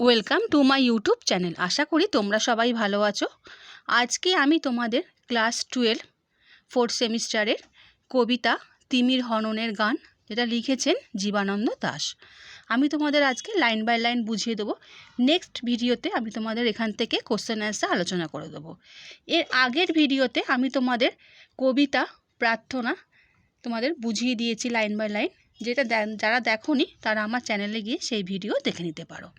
Welcome to my YouTube channel আশা করি তোমরা সবাই ভালো আছো। আজকে আমি তোমাদের ক্লাস টুয়েলভ ফোর্থ সেমিস্টারের কবিতা তিমির হননের গান, যেটা লিখেছেন জীবানন্দ দাস। আমি তোমাদের আজকে লাইন বাই লাইন বুঝিয়ে দেবো। নেক্সট ভিডিওতে আমি তোমাদের এখান থেকে কোশ্চেন অ্যান্সার আলোচনা করে দেবো। এর আগের ভিডিওতে আমি তোমাদের কবিতা, প্রার্থনা তোমাদের বুঝিয়ে দিয়েছি লাইন বাই লাইন যেটা যারা দেখোনি, তারা আমার চ্যানেলে গিয়ে সেই ভিডিও দেখে নিতে পারো।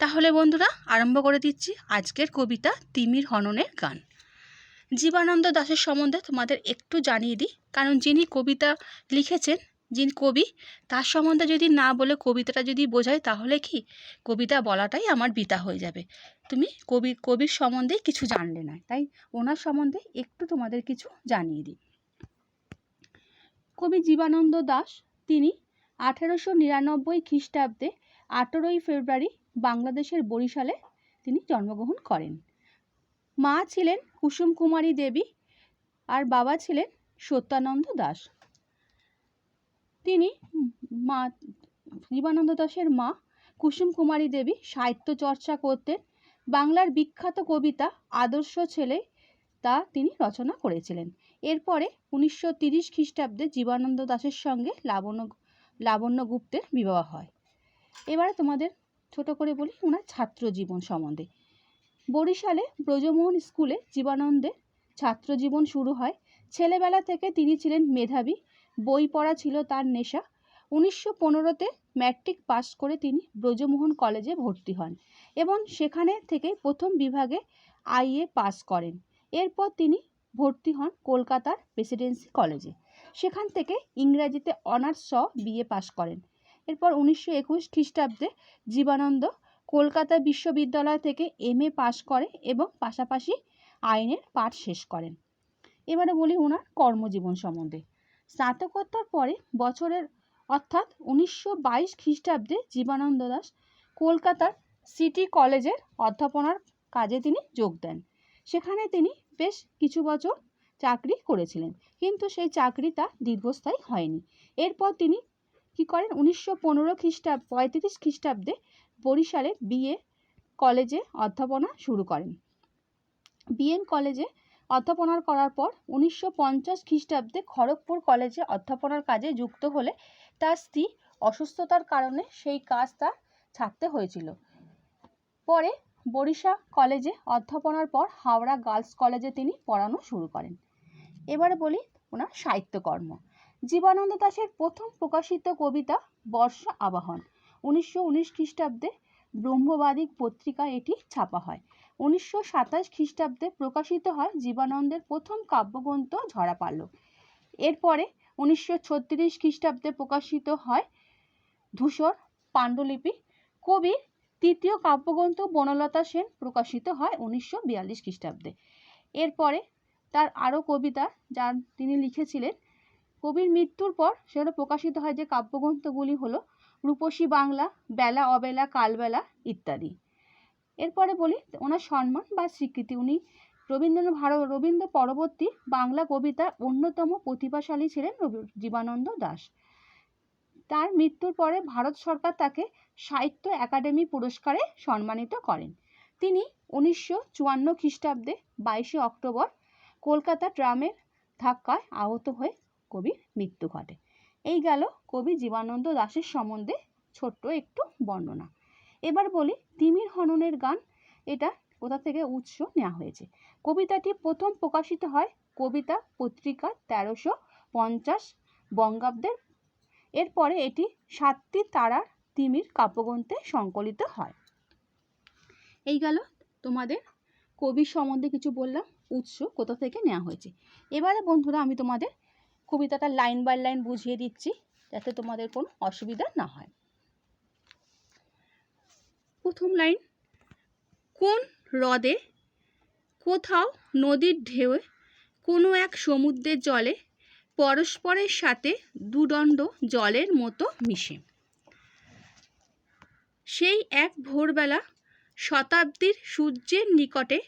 তাহলে বন্ধুরা, আরম্ভ করে দিচ্ছি আজকের কবিতা তিমির হননের গান। জীবানন্দ দাশের সম্বন্ধে তোমাদের একটু জানিয়ে দিই, কারণ যিনি কবিতা লিখেছেন, যিনি কবি, তার সম্বন্ধে যদি না বলে কবিতাটা যদি বোঝায়, তাহলে কি? কবিতা বলাটাই আমার বিতা হয়ে যাবে। তুমি কবি, কবির সম্বন্ধে কিছু জানলে না, তাই ওনার সম্বন্ধে একটু তোমাদের কিছু জানিয়ে দিই। কবি জীবানন্দ দাশ, তিনি আঠেরোশো নিরানব্বই খ্রিস্টাব্দে আঠেরোই ফেব্রুয়ারি বাংলাদেশের বরিশালে তিনি জন্মগ্রহণ করেন। মা ছিলেন কুসুম কুমারী দেবী আর বাবা ছিলেন সত্যানন্দ দাস। তিনি মা, জীবানন্দ দাসের মা কুসুম কুমারী দেবী সাহিত্য চর্চা করতেন। বাংলার বিখ্যাত কবিতা আদর্শ ছেলে তা তিনি রচনা করেছিলেন। এরপরে উনিশশো তিরিশ খ্রিস্টাব্দে জীবানন্দ দাসের সঙ্গে লাবণ্য লাবণ্য গুপ্তের বিবাহ হয়। এবারে তোমাদের ছোট করে বলি ওনার ছাত্র জীবন সম্বন্ধে। বরিশালে ব্রজমোহন স্কুলে জীবানন্দের ছাত্র জীবন শুরু হয়। ছেলেবেলা থেকে তিনি ছিলেন মেধাবী, বই পড়া ছিল তার নেশা। উনিশশো পনেরোতে ম্যাট্রিক পাস করে তিনি ব্রজমোহন কলেজে ভর্তি হন এবং সেখানে থেকে প্রথম বিভাগে আইএ পাস করেন। এরপর তিনি ভর্তি হন কলকাতার প্রেসিডেন্সি কলেজে। সেখান থেকে ইংরাজিতে অনার্স সহ বিএ পাস করেন। এরপর উনিশশো একুশ খ্রিস্টাব্দে জীবানন্দ কলকাতা বিশ্ববিদ্যালয় থেকে এম এ পাশ করে এবং পাশাপাশি আইনের পাঠ শেষ করেন। এবারে বলি ওনার কর্মজীবন সম্বন্ধে। স্নাতকোত্তর পরে বছরের, অর্থাৎ উনিশশো বাইশ খ্রিস্টাব্দে জীবানন্দ দাস কলকাতার সিটি কলেজের অধ্যাপনার কাজে তিনি যোগ দেন। সেখানে তিনি বেশ কিছু বছর চাকরি করেছিলেন, কিন্তু সেই চাকরি তার দীর্ঘস্থায়ী হয়নি। এরপর তিনি কী করেন? উনিশশো পনেরো খ্রিস্টাব্দ পঁয়ত্রিশ খ্রিস্টাব্দে বরিশালে বিএ কলেজে অধ্যাপনা শুরু করেন। বিএন কলেজে অধ্যাপনা করার পর উনিশশো পঞ্চাশ খ্রিস্টাব্দে খড়গপুর কলেজে অধ্যাপনার কাজে যুক্ত হলে তার স্ত্রী অসুস্থতার কারণে সেই কাজ তার ছাড়তে হয়েছিল। পরে বরিশা কলেজে অধ্যাপনার পর হাওড়া গার্লস কলেজে তিনি পড়ানো শুরু করেন। এবারে বলি ওনার সাহিত্যকর্ম। জীবানন্দ দাশের প্রথম প্রকাশিত কবিতা বর্ষা আবাহন। উনিশশো উনিশ খ্রিস্টাব্দে ব্রহ্মবাদী পত্রিকা এটি ছাপা হয়। উনিশশো সাতাশ খ্রিস্টাব্দে প্রকাশিত হয় জীবানন্দের প্রথম কাব্যগ্রন্থ ঝরা পাল্লব এরপরে উনিশশো ছত্রিশ খ্রিস্টাব্দে প্রকাশিত হয় ধূসর পাণ্ডুলিপি। কবির তৃতীয় কাব্যগ্রন্থ বনলতা সেন প্রকাশিত হয় উনিশশো বিয়াল্লিশ খ্রিস্টাব্দে। এরপরে তার আরও কবিতা, যা তিনি লিখেছিলেন কবির মৃত্যুর পর সেটা প্রকাশিত হয় যে কাব্যগ্রন্থগুলি হলো রূপসী বাংলা, বেলা, অবেলা, কালবেলা ইত্যাদি। এরপরে বলি ওনার সম্মান বা স্বীকৃতি। উনি রবীন্দ্রনাথ ভারত, রবীন্দ্র পরবর্তী বাংলা কবিতার অন্যতম প্রতিভাশালী ছিলেন জীবানন্দ দাশ তার মৃত্যুর পরে ভারত সরকার তাকে সাহিত্য একাডেমি পুরস্কারে সম্মানিত করেন। তিনি উনিশশো চুয়ান্ন খ্রিস্টাব্দে বাইশে অক্টোবর কলকাতা ট্রামের ধাক্কায় আহত হয়ে কবির মৃত্যু ঘটে। এই গেল কবি জীবানন্দ দাশের সম্বন্ধে ছোট্ট একটু বর্ণনা। এবার বলি তিমির হননের গান, এটা কোথা থেকে উৎস নেওয়া হয়েছে? কবিতাটি প্রথম প্রকাশিত হয় কবিতা পত্রিকা তেরোশো পঞ্চাশ বঙ্গাব্দের। এরপরে এটি সাতটি তারার তিমির কাব্যগ্রন্থে সংকলিত হয়। এই গেল তোমাদের কবির সম্বন্ধে কিছু বললাম, উৎস কোথা থেকে নেওয়া হয়েছে? এবারে বন্ধুরা, আমি তোমাদের কবিতাটা লাইন বাই লাইন বুঝিয়ে দিচ্ছি যাতে তোমাদের কোনো অসুবিধা না হয়। প্রথম লাইন, কোন হ্রদে, কোথাও নদীর ঢেউয়ে, কোনো এক সমুদ্রের জলে, পরস্পরের সাথে দুদণ্ড জলের মতো মিশে। সেই এক ভোরবেলা শতাব্দীর সূর্যের নিকটে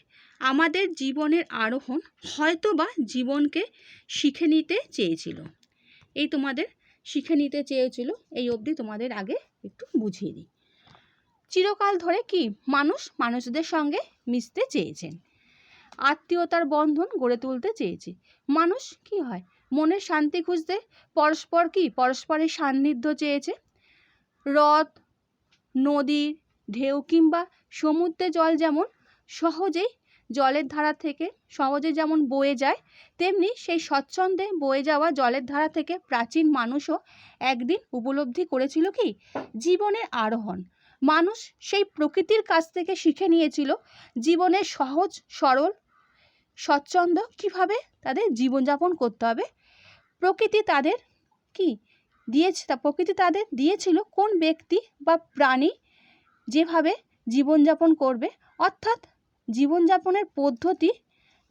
আমাদের জীবনের আরোহণ হয়তো বা জীবনকে শিখে নিতে চেয়েছিল। এই তোমাদের শিখে নিতে চেয়েছিল, এই অবধি তোমাদের আগে একটু বুঝিয়ে দিই। চিরকাল ধরে কি মানুষ মানুষদের সঙ্গে মিশতে চেয়েছেন। আত্মীয়তার বন্ধন গড়ে তুলতে চেয়েছে। মানুষ কি হয়? মনের শান্তি খুঁজতে পরস্পর কি? পরস্পরের সান্নিধ্য চেয়েছে। হ্রদ নদীর ঢেউ কিংবা সমুদ্রে জল যেমন সহজেই জলের ধারা থেকে সহজে যেমন বয়ে যায়, তেমনি সেই স্বচ্ছন্দে বয়ে যাওয়া জলের ধারা থেকে প্রাচীন মানুষও একদিন উপলব্ধি করেছিল কি? জীবনের আরোহণ। মানুষ সেই প্রকৃতির কাছ থেকে শিখে নিয়েছিল জীবনের সহজ, সরল, স্বচ্ছন্দ কীভাবে তাদের জীবনযাপন করতে হবে। প্রকৃতি তাদের কি দিয়েছে প্রকৃতি তাদের দিয়েছিল কোন ব্যক্তি বা প্রাণী যেভাবে জীবনযাপন করবে, অর্থাৎ জীবনযাপনের পদ্ধতি,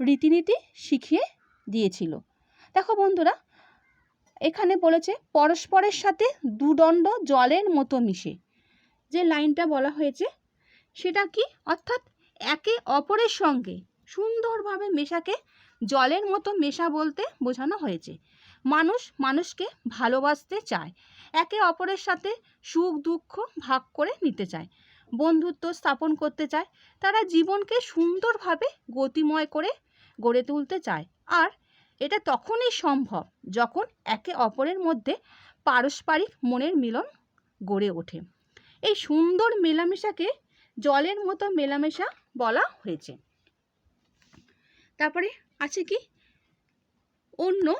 রীতিনীতি শিখিয়ে দিয়েছিল। দেখো বন্ধুরা, এখানে বলেছে, পরস্পরের সাথে দুদণ্ড জলের মতো মিশে। যে লাইনটা বলা হয়েছে, সেটা কি? অর্থাৎ একে অপরের সঙ্গে সুন্দরভাবে মেশাকে জলের মতো মেশা বলতে বোঝানো হয়েছে। মানুষ মানুষকে ভালোবাসতে চায়, একে অপরের সাথে সুখ দুঃখ ভাগ করে নিতে চায়। বন্ধুত্ব স্থাপন করতে চায়, তারা জীবনকে সুন্দরভাবে গতিময় করে গড়ে তুলতে চায়। আর এটা তখনই সম্ভব যখন একে অপরের মধ্যে পারস্পরিক মনের মিলন গড়ে ওঠে। এই সুন্দর মেলামেশাকে জলের মতো মেলামেশা বলা হয়েছে। তারপরে আছে কি? অন্য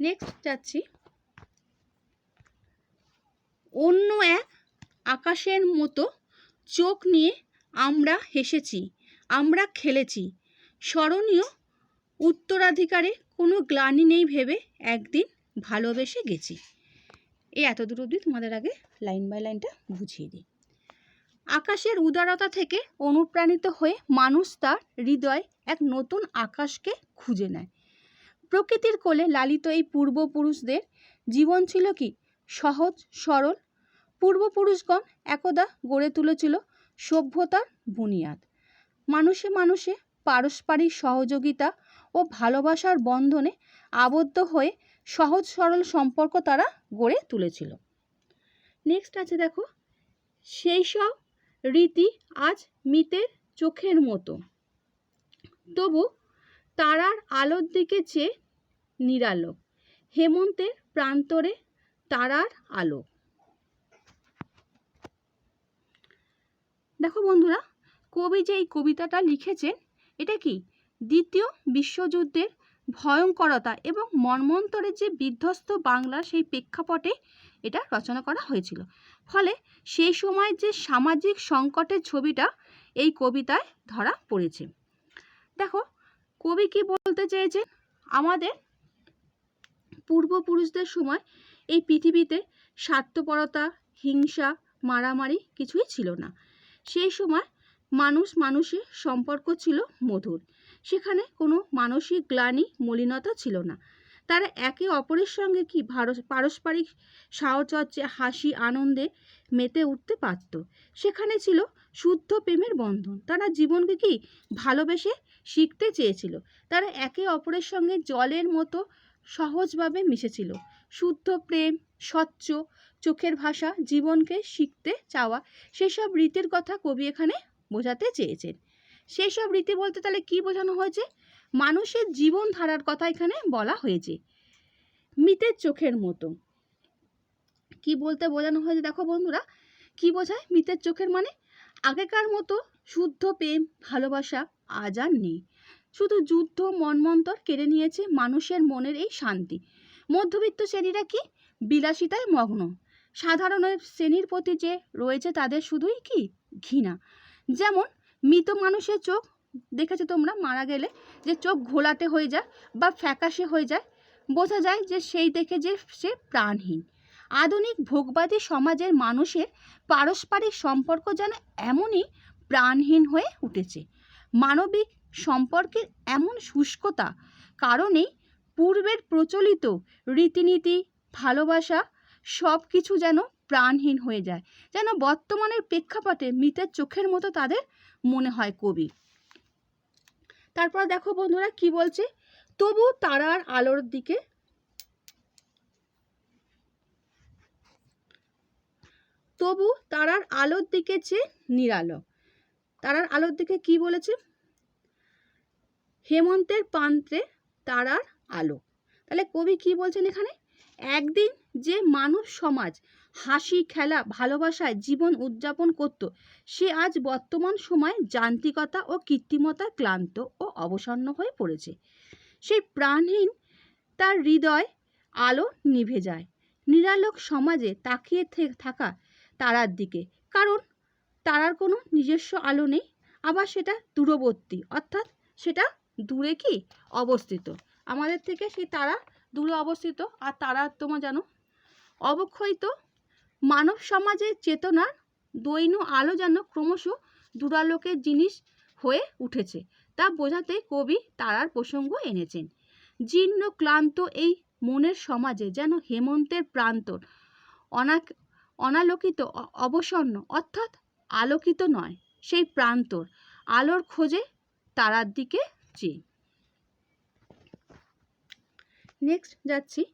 নেক্সট যাচ্ছি। অন্য এক আকাশের মতো চোখ নিয়ে আমরা হেসেছি, আমরা খেলেছি। স্মরণীয় উত্তরাধিকারে কোনো গ্লানি নেই ভেবে একদিন ভালোবেসে গেছি। এই এত দূর অবধি তোমাদের আগে লাইন বাই লাইনটা বুঝিয়ে দিই। আকাশের উদারতা থেকে অনুপ্রাণিত হয়ে মানুষ তার হৃদয় এক নতুন আকাশকে খুঁজে নেয়। প্রকৃতির কোলে লালিত এই পূর্বপুরুষদের জীবন ছিল কি? সহজ, সরল। পূর্বপুরুষগণ একদা গড়ে তুলেছিল সভ্যতার বুনিয়াদ। মানুষে মানুষে পারস্পরিক সহযোগিতা ও ভালোবাসার বন্ধনে আবদ্ধ হয়ে সহজ, সরল সম্পর্ক তারা গড়ে তুলেছিল। নেক্সট আছে দেখো, সেই সব রীতি আজ মিতের চোখের মতো। তবু তারার আলোর দিকে চেয়ে নিরালো, হেমন্তের প্রান্তরে তারার আলো। দেখো বন্ধুরা, কবি যে এই কবিতাটা লিখেছেন, এটা কি? দ্বিতীয় বিশ্বযুদ্ধের ভয়ঙ্করতা এবং মর্মন্তরের যে বিধ্বস্ত বাংলা সেই প্রেক্ষাপটে এটা রচনা করা হয়েছিল। ফলে সেই সময় যে সামাজিক সংকটের ছবিটা এই কবিতায় ধরা পড়েছে। দেখো, কবি কি বলতে চেয়েছেন? আমাদের পূর্বপুরুষদের সময় এই পৃথিবীতে স্বার্থপরতা, হিংসা, মারামারি কিছুই ছিল না। সেই সময় মানুষ মানুষের সম্পর্ক ছিল মধুর। সেখানে কোনো মানসিক গ্লানি, মলিনতা ছিল না। তারা একে অপরের সঙ্গে কি পারস্পরিক সাহচর্যে, হাসি, আনন্দে মেতে উঠতে পারত? সেখানে ছিল শুদ্ধ প্রেমের বন্ধন। তারা জীবনকে কি ভালোবেসে শিখতে চেয়েছিল? তারা একে অপরের সঙ্গে জলের মতো সহজভাবে মিশেছিল। শুদ্ধ প্রেম, স্বচ্ছ, চোখের ভাষা, জীবনকে শিখতে চাওয়া, সেসব রীতির কথা কবি এখানে বোঝাতে চেয়েছেন। সেই সব রীতি বলতে তাহলে কি বোঝানো হয়েছে? মানুষের জীবন ধারার কথা এখানে বলা হয়েছে। মিতের চোখের মতো। কি বলতে বোঝানো হয়েছে? দেখো বন্ধুরা, কি বোঝায়? মিতের চোখের মানে? আগেকার মতো শুদ্ধ প্রেম, ভালোবাসা আজ আর নেই। শুধু যুদ্ধ মনমন্তর কেড়ে নিয়েছে মানুষের মনের এই শান্তি। মধ্যবিত্ত শ্রেণীরা কি বিলাসিতায় মগ্ন? সাধারণ শ্রেণির প্রতি যে রয়েছে তাদের শুধুই কি ঘৃণা? যেমন মৃত মানুষের চোখ, দেখেছ তোমরা, মারা গেলে যে চোখ ঘোলাটে হয়ে যায় বা ফ্যাকাশে হয়ে যায়, বোঝা যায় যে সেই দেখে যে সে প্রাণহীন। আধুনিক ভোগবাদী সমাজের মানুষের পারস্পরিক সম্পর্ক যেন এমনই প্রাণহীন হয়ে উঠেছে। মানবিক সম্পর্কের এমন শুষ্কতা কারণেই পূর্বের প্রচলিত রীতিনীতি, ভালোবাসা সব কিছু যেন প্রাণহীন হয়ে যায়, যেন বর্তমানের প্রেক্ষাপটে মৃতের চোখের মতো তাদের মনে হয় কবি। তারপর দেখো বন্ধুরা কি বলছে? তবু তারার আলোর দিকে তবু তারার আলোর দিকে চেয়ে নিরালো। তারার আলোর দিকে কি বলেছে? হেমন্তের প্রান্তে তারার আলো। তাহলে কবি কি বলছেন এখানে? একদিন যে মানব সমাজ হাসি, খেলা, ভালোবাসায় জীবন উদযাপন করত, সে আজ বর্তমান সময়ে যান্ত্রিকতা ও কৃত্রিমতা ক্লান্ত ও অবসন্ন হয়ে পড়েছে। সেই প্রাণহীন তার হৃদয় আলো নিভে যায়। নিরালোক সমাজে তাকিয়ে থাকা তারার দিকে। কারণ তারার কোনো নিজস্ব আলো নেই, আবার সেটা দূরবর্তী, অর্থাৎ সেটা দূরে কি? অবস্থিত। আমাদের থেকে সেই তারা দূরে অবস্থিত। আর তারা তোমার জানো, অবক্ষয়িত মানব সমাজের চেতনার দৈন আলো যেন ক্রমশ দূরালোকের জিনিস হয়ে উঠেছে, তা বোঝাতে কবি তারার প্রসঙ্গ এনেছেন। জীর্ণ, ক্লান্ত এই মনের সমাজে যেন হেমন্তের প্রান্তর অনা অনালোকিত অবসন্ন, অর্থাৎ আলোকিত নয়, সেই প্রান্তর আলোর খোঁজে তারার দিকে চেয়ে। নেক্সট যাচ্ছি।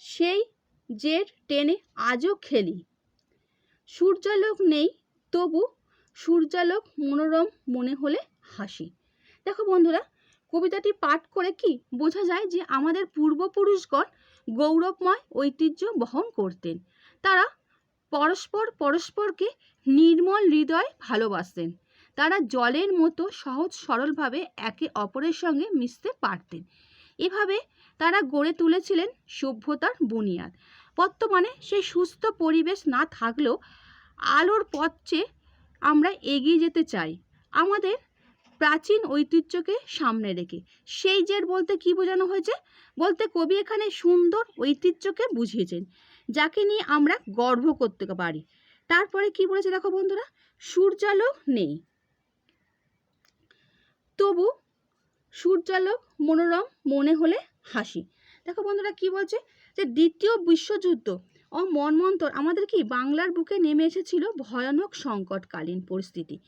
সেই যে টেনে আজও খেলি। সূর্যালোক নেই, তবু সূর্যালোক মনোরম মনে হলে হাসি। দেখো বন্ধুরা, কবিতাটি পাঠ করে কি বোঝা যায় যে আমাদের পূর্বপুরুষগণ গৌরবময় ঐতিহ্য বহন করতেন। তারা পরস্পর পরস্পরকে নির্মল হৃদয় ভালোবাসতেন। তারা জলের মতো সহজ সরলভাবে একে অপরের সঙ্গে মিশতে পারতেন। এভাবে তারা গড়ে তুলেছিলেন সভ্যতার বুনিয়াদ। বর্তমানে সেই সুস্থ পরিবেশ না থাকলেও আলোর পথ আমরা এগিয়ে যেতে চাই। আমাদের প্রাচীন ঐতিহ্যকে সামনে রেখে। সেই জের বলতে কি বোঝানো হয়েছে? বলতে কবি এখানে সুন্দর ঐতিহ্যকে বুঝিয়েছেন, যাকে নিয়ে আমরা গর্ব করতে পারি। তারপরে কি বলেছে দেখো বন্ধুরা? সূর্যালোক নেই। তবু সূর্যালোক মনোরম মনে হলে হাসি। দেখো বন্ধুরা কি বলছে? যে দ্বিতীয় বিশ্বযুদ্ধ ও মনমন্তর আমাদের কি বাংলার বুকে নেমে এসেছিল ভয়ানক সংকটকালীন পরিস্থিতি।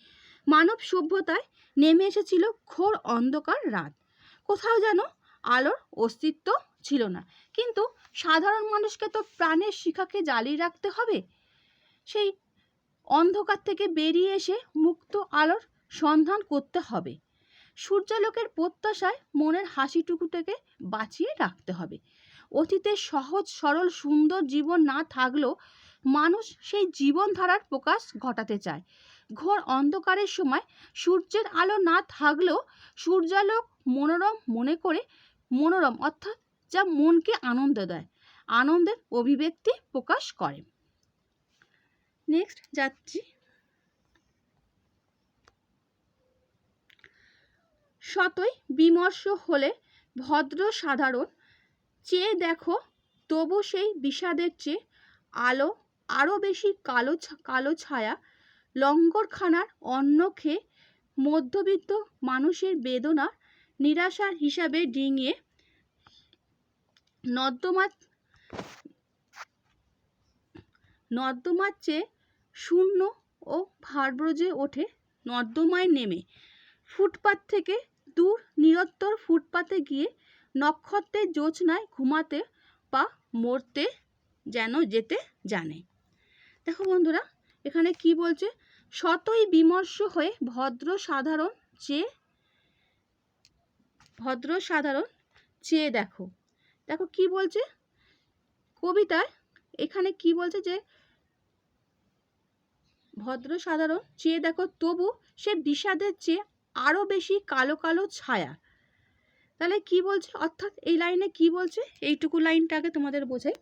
মানব সভ্যতায় নেমে এসেছিল ঘোর অন্ধকার রাত। কোথাও যেন আলোর অস্তিত্ব ছিল না। কিন্তু সাধারণ মানুষকে তো প্রাণের শিখাকে জ্বালিয়ে রাখতে হবে। সেই অন্ধকার থেকে বেরিয়ে এসে মুক্ত আলোর সন্ধান করতে হবে। সূর্যালোকের প্রত্যাশায় মনের হাসিটুকুটাকে বাঁচিয়ে রাখতে হবে। অতীতের সহজ, সরল, সুন্দর জীবন না থাকলেও মানুষ সেই জীবনধারার প্রকাশ ঘটাতে চায়। ঘোর অন্ধকারের সময় সূর্যের আলো না থাকলেও সূর্যালোক মনোরম মনে করে, মনোরম অর্থাৎ যা মনকে আনন্দ দেয়, আনন্দের অভিব্যক্তি প্রকাশ করে। নেক্সট যাচ্ছি। শতই বিমর্ষ হলে ভদ্র সাধারণ। চেয়ে দেখো, তবু সেই বিষাদের চেয়ে আলো আরও বেশি কালো কালো ছায়া লঙ্গরখানার অন্ন খেয়ে মধ্যবিত্ত মানুষের বেদনা নিরাশার হিসাবে ডিঙিয়ে নর্দমা নর্দমার চেয়ে শূন্য ও ভারব্রজে ওঠে নর্দমায় নেমে। ফুটপাত থেকে দূর নিরত্তর ফুটপাতে গিয়ে নক্ষত্রের জোছনায় ঘুমাতে বা মরতে যেন যেতে জানে। দেখো বন্ধুরা, এখানে কি বলছে? শতই বিমর্ষ হয়ে ভদ্র সাধারণ চেয়ে ভদ্র সাধারণ চেয়ে দেখো। দেখো কি বলছে? কবিতায় এখানে কি বলছে যে, ভদ্র সাধারণ চেয়ে দেখো, তবু সে বিষাদের চেয়ে আরও বেশি কালো কালো ছায়া। তাহলে কি বলছে? অর্থাৎ এই লাইনে কি বলছে? এইটুকু লাইনটা আগে তোমাদের বোঝাই।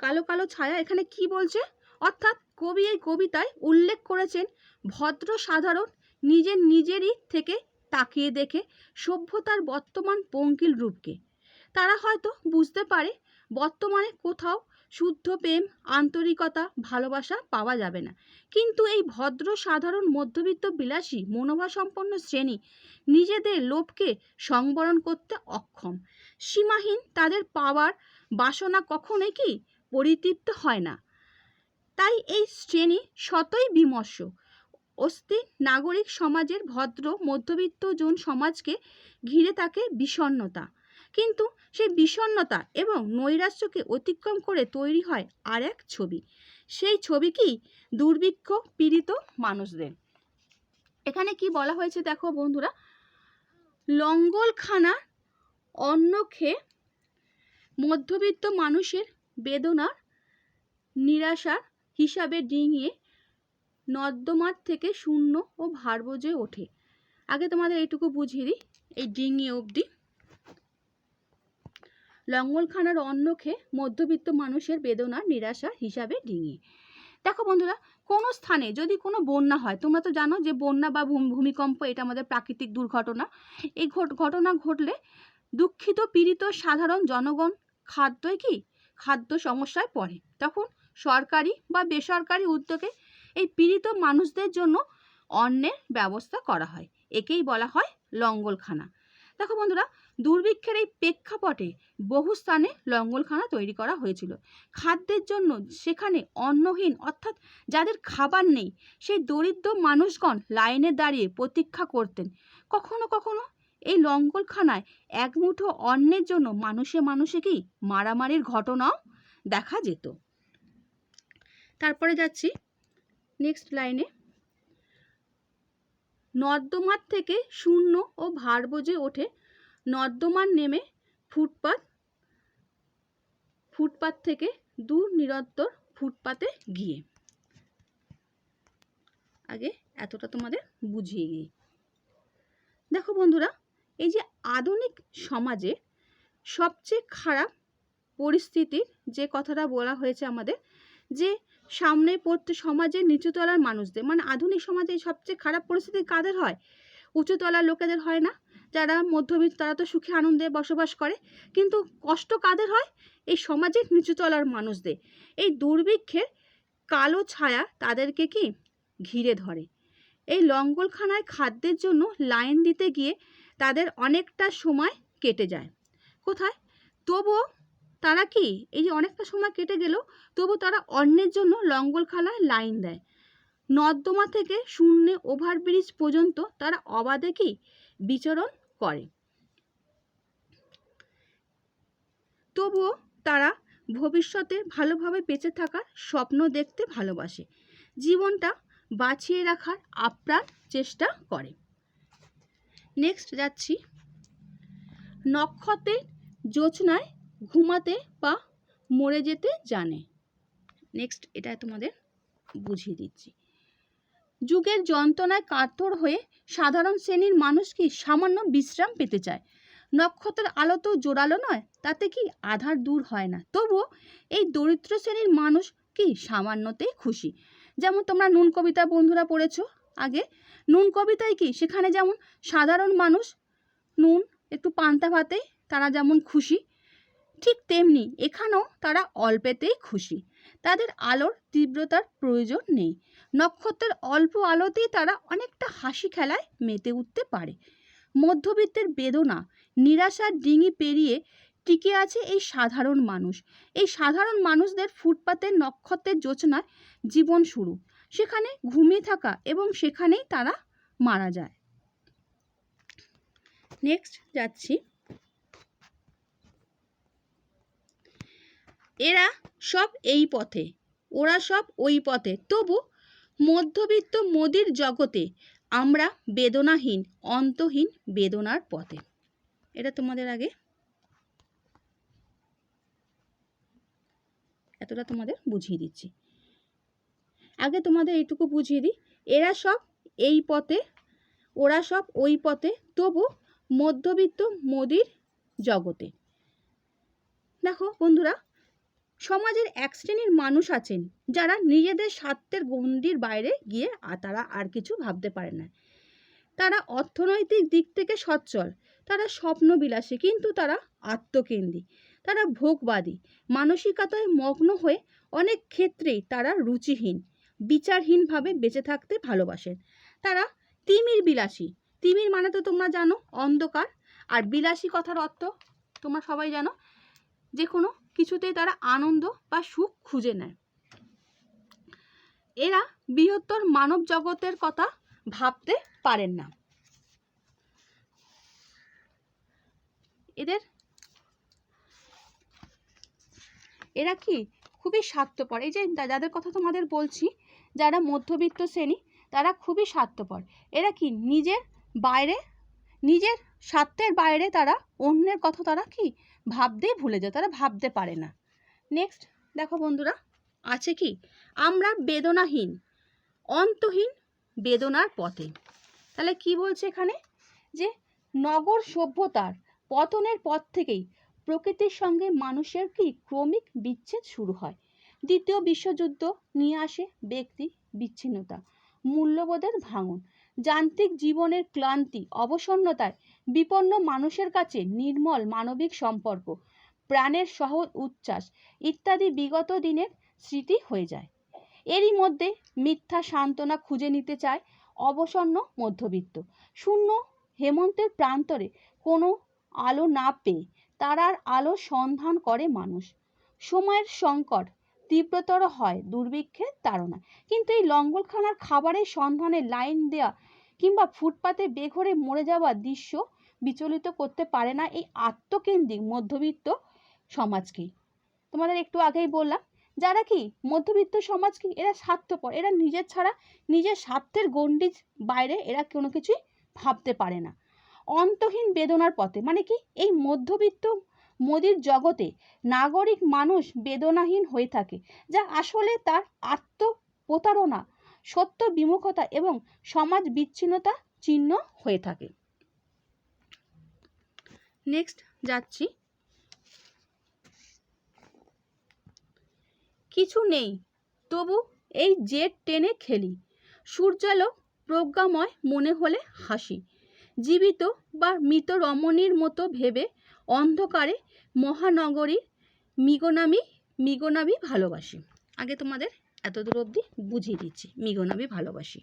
কালো কালো ছায়া, এখানে কি বলছে? অর্থাৎ কবি এই কবিতায় উল্লেখ করেছেন, ভদ্র সাধারণ নিজের নিজেরই থেকে তাকিয়ে দেখে সভ্যতার বর্তমান পঙ্কিল রূপকে। তারা হয়তো বুঝতে পারে, বর্তমানে কোথাও শুদ্ধ প্রেম, আন্তরিকতা, ভালোবাসা পাওয়া যাবে না। কিন্তু এই ভদ্র, সাধারণ, মধ্যবিত্ত বিলাসী মনোভাসম্পন্ন শ্রেণি নিজেদের লোভকে সংবরণ করতে অক্ষম। সীমাহীন তাদের পাওয়ার বাসনা কখনোই কি পরিতৃপ্ত হয় না। তাই এই শ্রেণি শতই বিমর্ষ। অস্থির নাগরিক সমাজের ভদ্র মধ্যবিত্ত জন সমাজকে ঘিরে থাকে বিষণ্ণতা। কিন্তু সেই বিষণ্ণতা এবং নৈরাশ্যকে অতিক্রম করে তৈরি হয় আর এক ছবি। সেই ছবি কি দুর্ভিক্ষ পীড়িত মানুষদের। এখানে কি বলা হয়েছে দেখো বন্ধুরা? লঙ্গলখানা অন্ন খেয়ে মধ্যবিত্ত মানুষের বেদনার নিরাশার হিসাবে ডিঙিয়ে নর্দমার থেকে শূন্য ও ভার বোঝে ওঠে। আগে তোমাদের এইটুকু বুঝিয়ে দিই। এই ডিঙিয়ে অবধি লঙ্গলখানার খেয়ে মধ্যবিত্ত মানুষের বেদনার নিরাশার হিসাবে ডিঙিয়ে দেখো বন্ধুরা, কোনো স্থানে যদি কোনো বন্যা হয়, তোমরা তো জানো যে বন্যা বা ভূম- ভূমিকম্প এটা আমাদের প্রাকৃতিক দুর্ঘটনা। এই ঘটনা ঘটলে দুঃখিত পীড়িত সাধারণ জনগণ খাদ্যই কি? খাদ্য সমস্যায় পড়ে। তখন সরকারি বা বেসরকারি উদ্যোগে এই পীড়িত মানুষদের জন্য অন্নের ব্যবস্থা করা হয়। একেই বলা হয় লঙ্গলখানা। দেখো বন্ধুরা, দুর্ভিক্ষের এই প্রেক্ষাপটে বহু স্থানে লঙ্গলখানা তৈরি করা হয়েছিল। খাদ্যের জন্য সেখানে অন্নহীন, অর্থাৎ যাদের খাবার নেই, সেই দরিদ্র মানুষগণ লাইনে দাঁড়িয়ে প্রতীক্ষা করতেন। কখনো কখনো এই লঙ্গলখানায় এক মুঠো অন্নের জন্য মানুষে মানুষে কি মারামারির ঘটনাও দেখা যেত। তারপরে যাচ্ছি নেক্সট লাইনে নর্দমার থেকে শূন্য ও ভার বোঝে ওঠে। নর্দমার নেমে ফুটপাত ফুটপাত থেকে দূর নিরন্তর ফুটপাতে গিয়ে। আগে এতটা তোমাদের বুঝিয়ে গিয়ে দেখো বন্ধুরা, এই যে আধুনিক সমাজে সবচেয়ে খারাপ পরিস্থিতির যে কথাটা বলা হয়েছে আমাদের যে সামনে পড়তে সমাজের নিচুতলার মানুষদের মানে আধুনিক সমাজে সবচেয়ে খারাপ পরিস্থিতি কাদের হয়? উঁচুতলার লোকেদের হয় না? যারা মধ্যবিত্ত, তারা তো সুখে আনন্দে বসবাস করে। কিন্তু কষ্ট কাদের হয়? এই সমাজের নিচুতলার মানুষদের। এই দুর্ভিক্ষের কালো ছায়া তাদেরকে কি? ঘিরে ধরে। এই লঙ্গলখানায় খাদ্যের জন্য লাইন দিতে গিয়ে তাদের অনেকটা সময় কেটে যায়। কোথায়? তবুও তারা কি? এই যে অনেকটা সময় কেটে গেলেও তবু তারা অন্যের জন্য লঙ্গলখানায় লাইন দেয়। নর্দমা থেকে শূন্যে ওভারব্রিজ পর্যন্ত তারা অবাধে কি? বিচরণ করে। তবুও তারা ভবিষ্যতে ভালোভাবে বেঁচে থাকার স্বপ্ন দেখতে ভালোবাসে। জীবনটা বাঁচিয়ে রাখার আপ্রাণ চেষ্টা করে। নেক্সট যাচ্ছি। নক্ষত্রের জোছনায় ঘুমাতে বা মরে যেতে জানে। নেক্সট এটা তোমাদের বুঝিয়ে দিচ্ছি। যুগের যন্ত্রণায় কাতর হয়ে সাধারণ শ্রেণির মানুষ কি সামান্য বিশ্রাম পেতে চায়? নক্ষত্রের আলো তো জোরালো নয়, তাতে কি আধার দূর হয় না? তবুও এই দরিদ্র শ্রেণির মানুষ কি সামান্যতেই খুশি? যেমন তোমরা নুন কবিতা বন্ধুরা পড়েছো আগে, নুন কবিতায় কি সেখানে যেমন সাধারণ মানুষ নুন, একটু পান্তা ভাতে, তারা যেমন খুশি ঠিক তেমনি এখানেও তারা অল্পেতেই খুশি। তাদের আলোর তীব্রতার প্রয়োজন নেই। নক্ষত্রের অল্প আলোতেই তারা অনেকটা হাসি খেলায় মেতে উঠতে পারে। মধ্যবিত্তের বেদনা নিরাশার ডিঙি পেরিয়ে টিকে আছে এই সাধারণ মানুষ। এই সাধারণ মানুষদের ফুটপাতের নক্ষত্রের যোচনায় জীবন শুরু। সেখানে ঘুমিয়ে থাকা এবং সেখানেই তারা মারা যায়। নেক্সট যাচ্ছি। এরা সব এই পথে, ওরা সব ওই পথে। তবু মধ্যবিত্ত মোদির জগতে আমরা বেদনাহীন, অন্তহীন বেদনার পথে। এটা তোমাদের আগে? এতটা তোমাদের বুঝিয়ে দিচ্ছি। আগে তোমাদের এইটুকু বুঝিয়ে দিই। এরা সব এই পথে, ওরা সব ওই পথে, তবু মধ্যবিত্ত মোদির জগতে। দেখো বন্ধুরা সমাজের এক শ্রেণির মানুষ আছেন, যারা নিজেদের স্বার্থের গণ্ডির বাইরে গিয়ে তারা আর কিছু ভাবতে পারে না। তারা অর্থনৈতিক দিক থেকে সচ্ছল, তারা স্বপ্নবিলাসী, কিন্তু তারা আত্মকেন্দ্রিক। তারা ভোগবাদী, মানসিকতায় মগ্ন হয়ে অনেক ক্ষেত্রেই তারা রুচিহীন, বিচারহীনভাবে বেঁচে থাকতে ভালোবাসেন। তারা তিমির বিলাসী তিমির মানে তো তোমরা জানো, অন্ধকার। আর বিলাসী কথার অর্থ তোমরা সবাই জানো যে কোনো কিছুতেই তারা আনন্দ বা সুখ খুঁজে নেয়। এরা বৃহত্তর মানব জগতের কথা ভাবতে পারেন না। এদের এরা কি খুবই স্বার্থপর? এই যে যাদের কথা তোমাদের বলছি, যারা মধ্যবিত্ত শ্রেণি, তারা খুবই স্বার্থপর। এরা কি নিজের বাইরে, নিজের স্বার্থের বাইরে তারা অন্যের কথা তারা কি ভাবতেই ভুলে যায়, তারা ভাবতে পারে না। নেক্সট দেখো বন্ধুরা, আছে কি? আমরা বেদনাহীন, অন্তহীন বেদনার পথে। তাহলে কি বলছে এখানে? যে নগর সভ্যতার পতনের পর থেকেই প্রকৃতির সঙ্গে মানুষের কি ক্রমিক বিচ্ছেদ শুরু হয়? দ্বিতীয় বিশ্বযুদ্ধ নিয়ে আসে ব্যক্তি বিচ্ছিন্নতা, মূল্যবোধের ভাঙন। যান্ত্রিক জীবনের ক্লান্তি, অবসন্নতায় বিপন্ন মানুষের কাছে নির্মল মানবিক সম্পর্ক, প্রাণের সহজ উচ্ছ্বাস ইত্যাদি বিগত দিনের স্মৃতি হয়ে যায়। এরই মধ্যে মিথ্যা সান্ত্বনা খুঁজে নিতে চায় অবসন্ন মধ্যবিত্ত। শূন্য হেমন্তের প্রান্তরে কোনো আলো না পেয়ে তারার আলো সন্ধান করে মানুষ। সময়ের সংকট তীব্রতর হয় দুর্ভিক্ষের তাড়না কিন্তু এই লঙ্গলখানার খাবারের সন্ধানে লাইন দেয়া কিংবা ফুটপাতে বেঘরে মরে যাওয়া দৃশ্য বিচলিত করতে পারে না এই আত্মকেন্দ্রিক মধ্যবিত্ত সমাজকে। তোমাদের একটু আগেই বললাম, যারা কি মধ্যবিত্ত সমাজ কি এরা স্বার্থপর, এরা নিজের ছাড়া নিজের স্বার্থের গণ্ডির বাইরে এরা কোনো কিছুই ভাবতে পারে না। অন্তহীন বেদনার পথে মানে কি এই মধ্যবিত্ত মোদির জগতে নাগরিক মানুষ বেদনাহীন হয়ে থাকে, যা আসলে তার আত্ম প্রতারণা সত্য বিমুখতা এবং সমাজ বিচ্ছিন্নতা চিহ্ন হয়ে থাকে। নেক্সট যাচ্ছি। কিছু নেই, তবু এই জেট টেনে খেলি। সূর্যালোক প্রজ্ঞাময় মনে হলে হাসি। জীবিত বা মৃত রমণীর মতো ভেবে অন্ধকারে মহানগরীর মিগনামি মিগনামি ভালোবাসি। আগে তোমাদের এত দূর অবধি বুঝিয়ে দিচ্ছি। মিগন, আমি ভালোবাসি।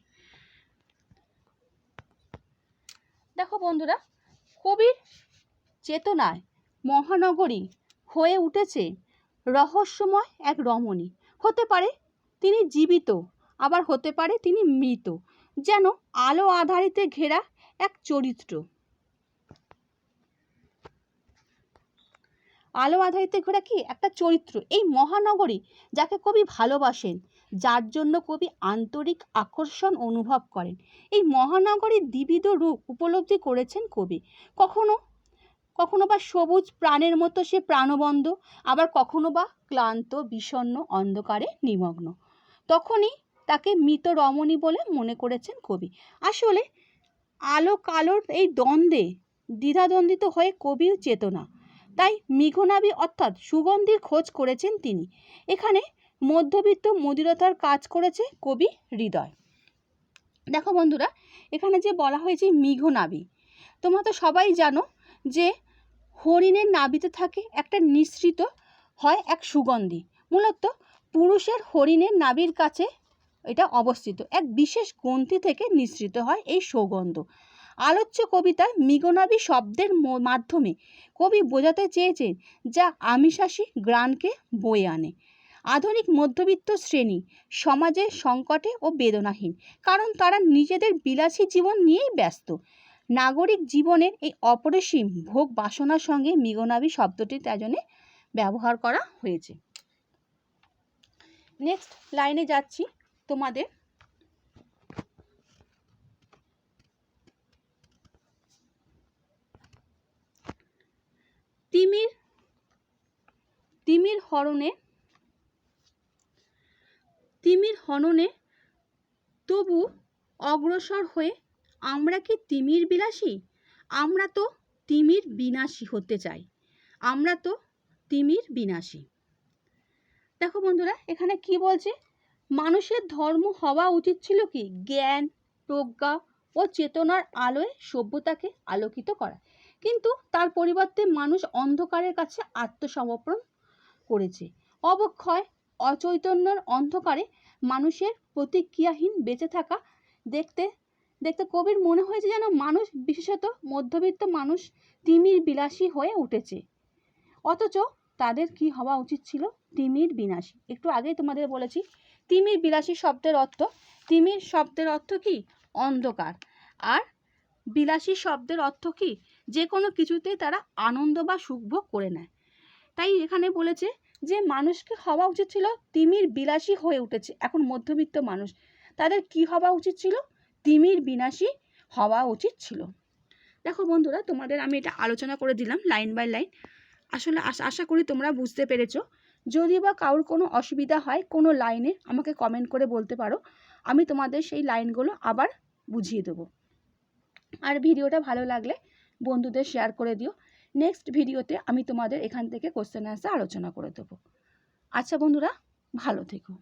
দেখো বন্ধুরা, কবির চেতনায় মহানগরী হয়ে উঠেছে রহস্যময় এক রমণী। হতে পারে তিনি জীবিত, আবার হতে পারে তিনি মৃত, যেন আলো আধারিতে ঘেরা এক চরিত্র। আলো আধারিতে ঘেরা কি একটা চরিত্র? এই মহানগরী যাকে কবি ভালোবাসেন, যার জন্য কবি আন্তরিক আকর্ষণ অনুভব করেন। এই মহানগরীর দ্বিবিধ রূপ উপলব্ধি করেছেন কবি। কখনো কখনো বা সবুজ প্রাণের মতো সে প্রাণবন্ধ, আবার কখনো বা ক্লান্ত, বিষণ্ণ, অন্ধকারে নিমগ্ন। তখনই তাকে মৃত রমণী বলে মনে করেছেন কবি। আসলে আলো কালোর এই দ্বন্দ্বে দ্বিধাদ্বন্দ্বিত হয়ে কবির চেতনা। তাই মেঘনাবী অর্থাৎ সুগন্ধির খোঁজ করেছেন তিনি। এখানে মধ্যবিত্ত মদিরতার কাজ করেছে কবি হৃদয়। দেখো বন্ধুরা, এখানে যে বলা হয়েছে মেঘনাবী, তোমরা তো সবাই জানো যে হরিণের নাভিতে থাকে একটা নিঃসৃত হয় এক সুগন্ধি। মূলত পুরুষের হরিণের নাভির কাছে এটা অবস্থিত। এক বিশেষ গ্রন্থি থেকে নিঃসৃত হয় এই সুগন্ধ। আলোচ্য কবিতায় মিগনাবী শব্দের মাধ্যমে কবি বোঝাতে চেয়েছেন যা আমিষাসী গ্রাণকে বয়ে আনে। আধুনিক মধ্যবিত্ত শ্রেণি সমাজের সংকটে ও বেদনাহীন, কারণ তারা নিজেদের বিলাসী জীবন নিয়েই ব্যস্ত। নাগরিক জীবনের এই অপরিসীম ভোগ বাসনার সঙ্গে মিগনাবী শব্দটি তার জন্যে ব্যবহার করা হয়েছে। নেক্সট লাইনে যাচ্ছি তোমাদের তিমির তিমির হরণে, তিমির হননে তবু অগ্রসর হয়ে আমরা কি তিমির বিলাসী? আমরা তো তিমির বিনাশী হতে চাই। আমরা তো তিমির বিনাশী। দেখো বন্ধুরা, এখানে কি বলছে? মানুষের ধর্ম হওয়া উচিত ছিল কি? জ্ঞান, প্রজ্ঞা ও চেতনার আলোয় সভ্যতাকে আলোকিত করা। কিন্তু তার পরিবর্তে মানুষ অন্ধকারের কাছে আত্মসমর্পণ করেছে। অবক্ষয়, অচৈতন্যর অন্ধকারে মানুষের প্রতিক্রিয়াহীন বেঁচে থাকা দেখতে দেখতে কবির মনে হয়েছে যেন মানুষ, বিশেষত মধ্যবিত্ত মানুষ, তিমির বিলাসী হয়ে উঠেছে। অথচ তাদের কি হওয়া উচিত ছিল? তিমির বিনাশী। একটু আগেই তোমাদের বলেছি, তিমির বিলাসী শব্দের অর্থ, তিমির শব্দের অর্থ কি? অন্ধকার। আর বিলাসী শব্দের অর্থ কি? যে কোনো কিছুতেই তারা আনন্দ বা সুখভোগ করে নেয়। তাই এখানে বলেছে যে, মানুষকে হওয়া উচিত ছিল তিমির বিলাসী হয়ে উঠেছে, এখন মধ্যবিত্ত মানুষ। তাদের কি হওয়া উচিত ছিল? তিমির বিনাশী হওয়া উচিত ছিল। দেখো বন্ধুরা, তোমাদের আমি এটা আলোচনা করে দিলাম লাইন বাই লাইন। আসলে আশা আশা করি তোমরা বুঝতে পেরেছ। যদি বা কারোর কোনো অসুবিধা হয় কোনো লাইনে, আমাকে কমেন্ট করে বলতে পারো। আমি তোমাদের সেই লাইনগুলো আবার বুঝিয়ে দেবো। আর ভিডিওটা ভালো লাগলে বন্ধুদের শেয়ার করে দিও। নেক্সট ভিডিওতে আমি তোমাদের এখান থেকে কোশ্চেন অ্যান্সার আলোচনা করে দেবো। আচ্ছা বন্ধুরা, ভালো থেকো।